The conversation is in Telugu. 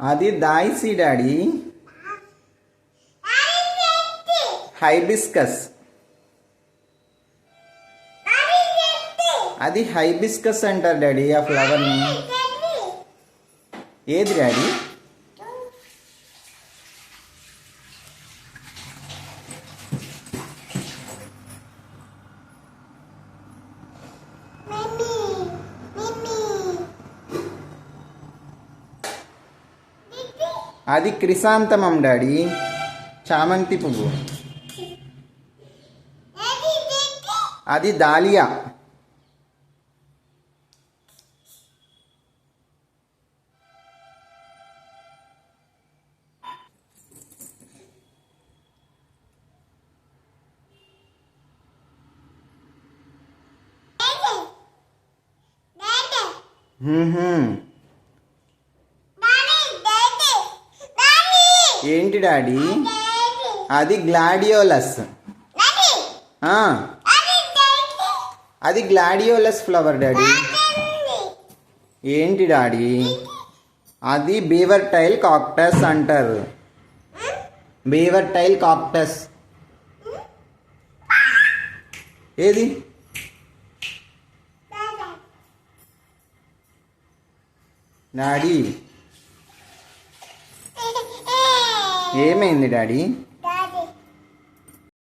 అది దాయిసి డాడీ. హైబిస్కస్. అది హైబిస్కస్ అంటారు డాడీ ఆ ఫ్లవర్ని. ఏది డాడీ? అది క్రిసాంతమం డాడీ. చామంతి పువ్వు. అది దాలియా. హ్మ్. ఏంటి డాడీ? అది గ్లాడియోలస్. అది గ్లాడియోలస్ ఫ్లవర్ డాడీ. ఏంటి డాడీ? అది బీవర్ టైల్ కాక్టస్ అంటారు. Beaver tail cactus. ఏది? డాడీ. ఏమైంది డాడీ?